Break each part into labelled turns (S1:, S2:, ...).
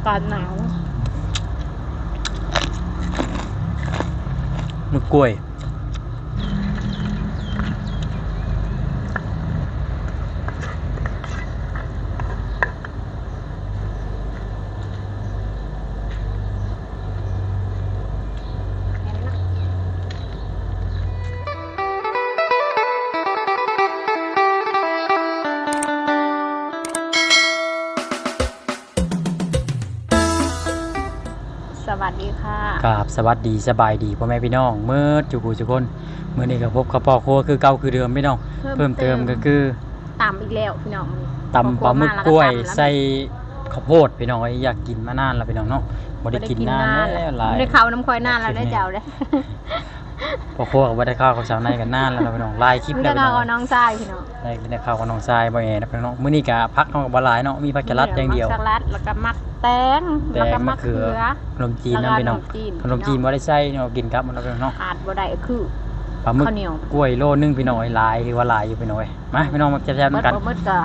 S1: ากาศหนาว
S2: มึกกล้วย
S1: สวัสดีค่ะ
S2: กับสวัสดีสบายดีพ่อแม่พี่น้องเมื่อจุกูจุกคนเมื่อนี้ก็พบกับพ่อครัวคือเก่าคือเดิมพี่น้อง เพิ่มเติมก็คือ
S1: ตามอีกแล้วพี่น้อง
S2: ตำปลาหมึกกล้วยใส่ข้าวโพดพี่น้องอยากกินมานานแล้วพี่น้องเนาะบ่ได้กินนานแล้วหลาย
S1: ไม่ได้เข้าน้ำควายนานแล้วได้เจ้าเลย
S2: พ่อครัวก็บ่ได้ข้าวกับสาวในกันนานแล้วนะพี่น้องหลายคลิป
S1: ไม่
S2: แล้
S1: ได้
S2: วพี่
S1: เข้า
S2: น้อง
S1: กับน้องชายพี่น้อง
S2: ได้ได้ข้าวกับน้องทรายบ่แอนะพี่น้องมื้อนี้ก็พักเฮาก็บ่หลายเนาะมีผักกะลัดอย่างเดียว
S1: มักสลัดแล้วก็มักแตง
S2: แต
S1: แล้ว
S2: ง
S1: ก็
S2: มะ
S1: มัก
S2: เขื
S1: เขื
S2: อ
S1: อ
S2: ขนมจีนนะพี่น้องขนมจีนบ่ได้ใส่เนาะกินครับมันเนาะพี่น้อง
S1: ขาดบ่ได้ก็คือ
S2: ปลาหมึก
S1: ข้าวเหนียว
S2: กล้วยโลนึงพี่น้องหลายคือว่าหลายอยู่พี่น้องมาพี่น้องมาแซ่บๆ
S1: เมื่
S2: นำกัน
S1: อเมื่อก็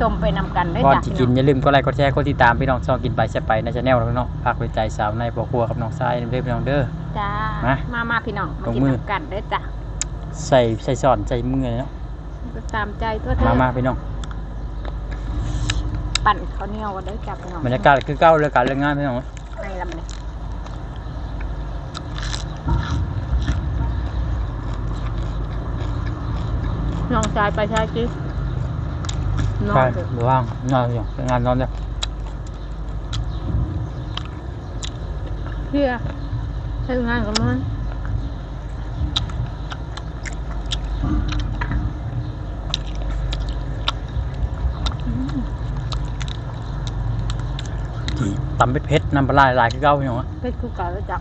S1: ชมไปนำกันได้
S2: ก่อน
S1: จ้ะ
S2: ที่กินอย่าลืมกดไลค์กดแชร์กดติดตามพี่น้องชอบกินไปแซ่บไปในชาแนลแล้วเนาะฝากไว้ใจสาวในพ่อครัวกับน้องทรายเด้อพี่น้องเด้อ
S1: จ้า
S2: มา
S1: มามาพี่น้องมา
S2: ตรง
S1: กิน
S2: มือ
S1: นำกันได้จ้ะ
S2: ใส่ใส่ซอนใส่มือเนาะ
S1: ตามใจทั่วเธ
S2: มา
S1: อ
S2: มาพี่น้อง
S1: ปั่นข้าวเหนียวกันได้จ้ะพี่น้อง
S2: บรรยากาศคือเก่าเลยการเรื่องงานพี่น้อง
S1: ให้ลำเลยน้องชายไปชายจิ นอ
S2: ใช่
S1: นเถอะ
S2: ว่างนอนอยู่งานนอนเนี่ย
S1: เพื่อให้งานกับมัน
S2: ที่ตำเป็ดเพชรน้ำปลาไหลายคือเก่าพี่น้อง
S1: เพชรคู่เก่าแล้วจ้ะ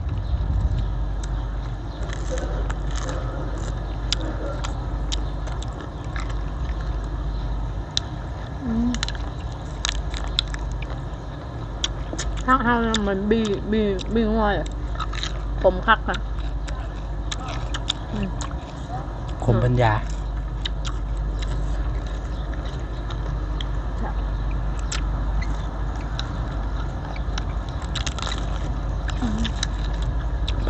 S1: ข้างทางเหมือนบีบีบีงอยอะผมคักค่ะอืม
S2: คมปัญญา
S1: จ้ะ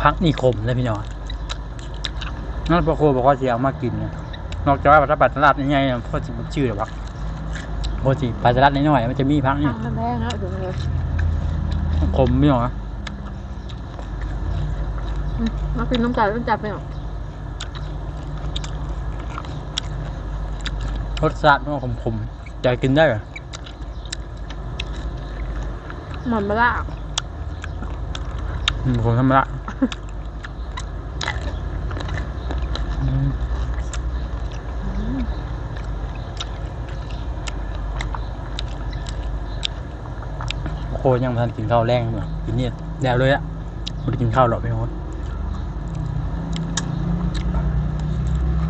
S2: พักนี่คมเลยพี่น้องนั่นพ่อครัวบอกว่าจะเอามากินเนี่ยนอกจากว่าถ้าปัดตลาดยังไงพ่อจะมันชื่อหรอวะโอ้จิปัดตลาดน้อยๆมันจะมีพักนี่
S1: ทางมันแพงแล้วถึงเลย
S2: คมพี่น้อง
S1: อืมมากินน้ำตาลน้ำตาลไปหน่อย
S2: รสชาติมันคมๆจะกินได้เหรอ
S1: เหมือนมะละ
S2: อืมผมทำละอืม โอ้โหยังไม่ทันกินข้าวแรงเลยกินเนี่ยแล้วเลยอะไม่ได้กินข้าวหรอกพี่น้อง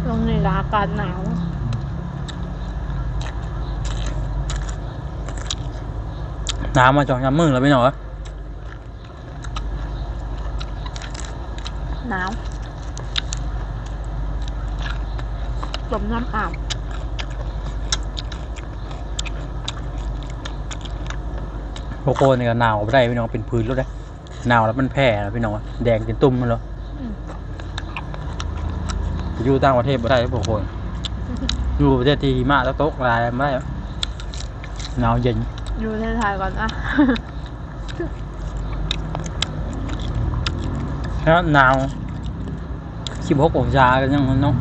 S1: ตรงนี้ละอากาศหนาว
S2: น้ำมาจองยำมือแล้วพี่น้อง
S1: หนาวลมน้ำอาบ
S2: โอ้โหนี่ก็หนาวไม่ได้พี่น้องเป็นพื้นแล้วได้หนาวแล้วมันแผ่แล้วพี่น้องแดงเป็นตุ่มมันแล้ว
S1: อืม
S2: อยู่ต่างประเทศไม่ได้พวกคนอยู่ประเทศที่หิมะแล้วตกลายไม่ได้หรอกหนาวเย็น
S1: อยู่ในไทยก่อนนะ
S2: แล้วหนาวสิบหกองศากันยังเนาะ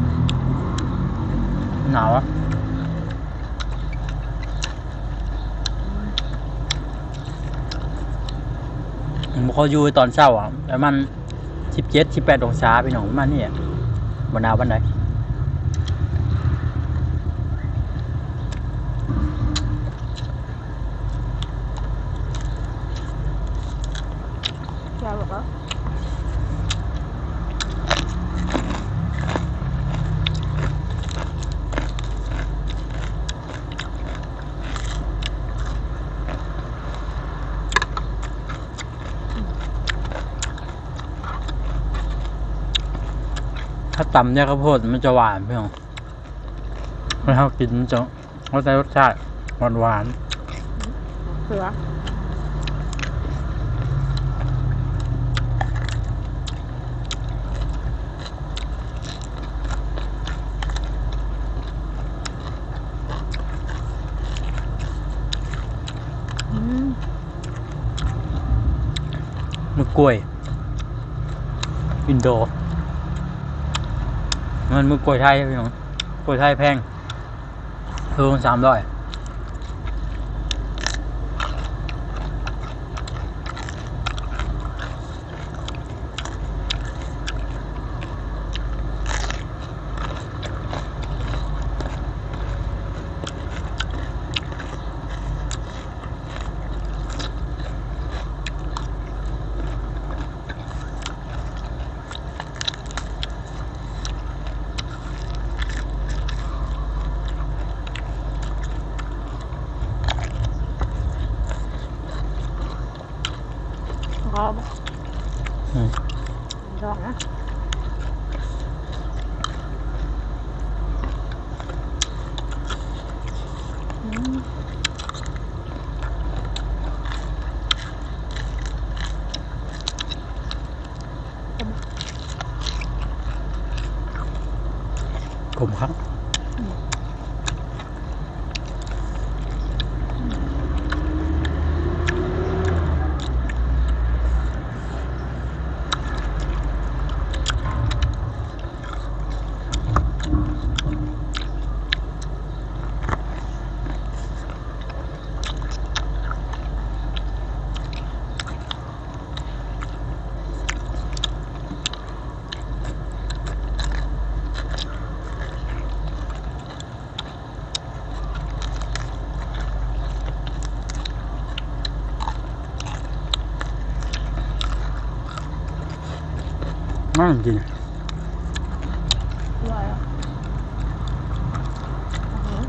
S2: หนาวอะ เขาอยู่ตอนเช้าอะแล้วมันสิบเจ็ดสิบแปดองศาพี่น้องมันนี้อะบนหนาววันไหน
S1: แกบอ
S2: ถ้าตำแยกข้าวโพดมันจะหวานเพียงไม่เท่ากินมันจะเขาได้รสชาติหวานหวาน
S1: เสือ
S2: ลูกกล้วย อินโด มันมือกล้วยไทยพี่น้องกล้วยไทยแพงฮือสามร้อย จริง
S1: ด้วยอะอือหือ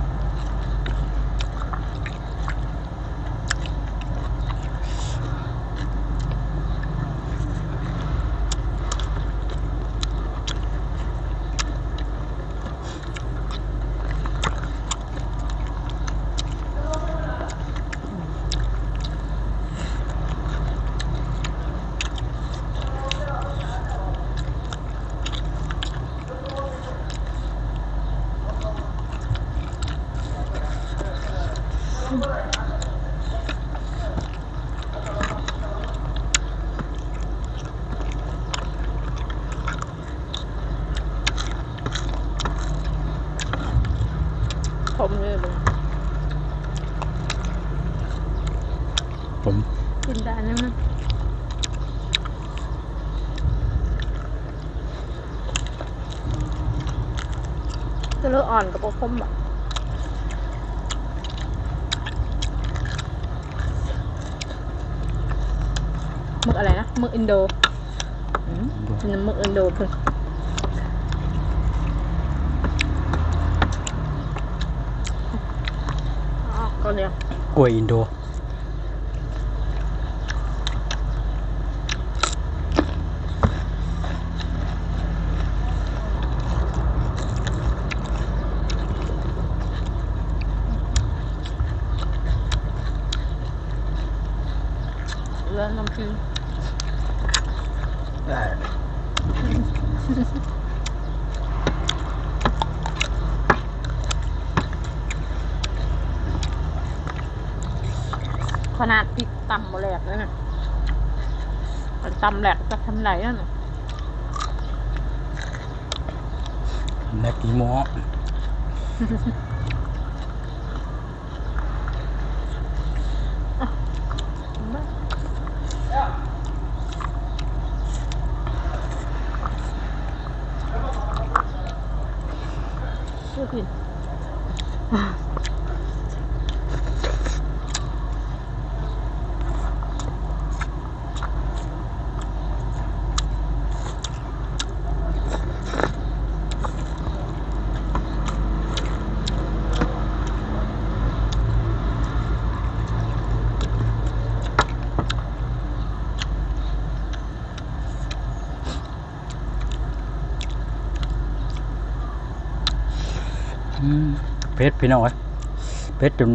S1: ผมเลยเลย
S2: ผม
S1: กินได้นะมัน จะเลือกอ่อนกับปกคมแบบมึกอะไรนะมึกอินโดอืมเป็นมึกอินโดเพิ่อ๋อก็เรียก
S2: ล้วยอินโด
S1: เรือน้ำพริกขนาดพริกตำบ่แหลกเลยนะมันตำแหลกจะทำไรนั่นน่ะ
S2: แหลกกี่โมอ
S1: ชื่อผิด
S2: อื เพชรพี่น้องเอ้ยเพชรจน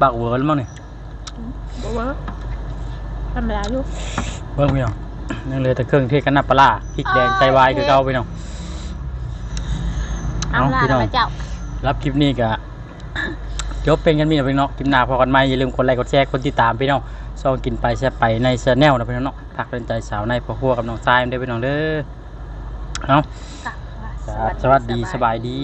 S2: ปากเวอร์แล้วมั้งนี่
S1: บอกว่าธรรมดาอยู่
S2: เบิ่งพี่น้องนั่นเลยแต่เครื่องเทศกันน้ำปลาร้าพริกแดงไตวายคือเก่าพี่น้อง
S1: เอา
S2: เอา
S1: ล่ะ
S2: พี่น้อง
S1: แล้วเจ้า
S2: รับคลิปนี้ก็จบเป็นกันมีแต่พี่น้องคลิปหน้าพอกันไหมอย่าลืมกดไลค์กดแชร์กดติดตามพี่น้องซองกินไปแซ่บไปในแชนแนลนะพี่น้องเนาะพักเป็นใจสาวในพ่อครัวกับน้องทรายเด้อพี่น้องเด้อเอา
S1: จ้ะ
S2: ครับสวัสดีสบายดี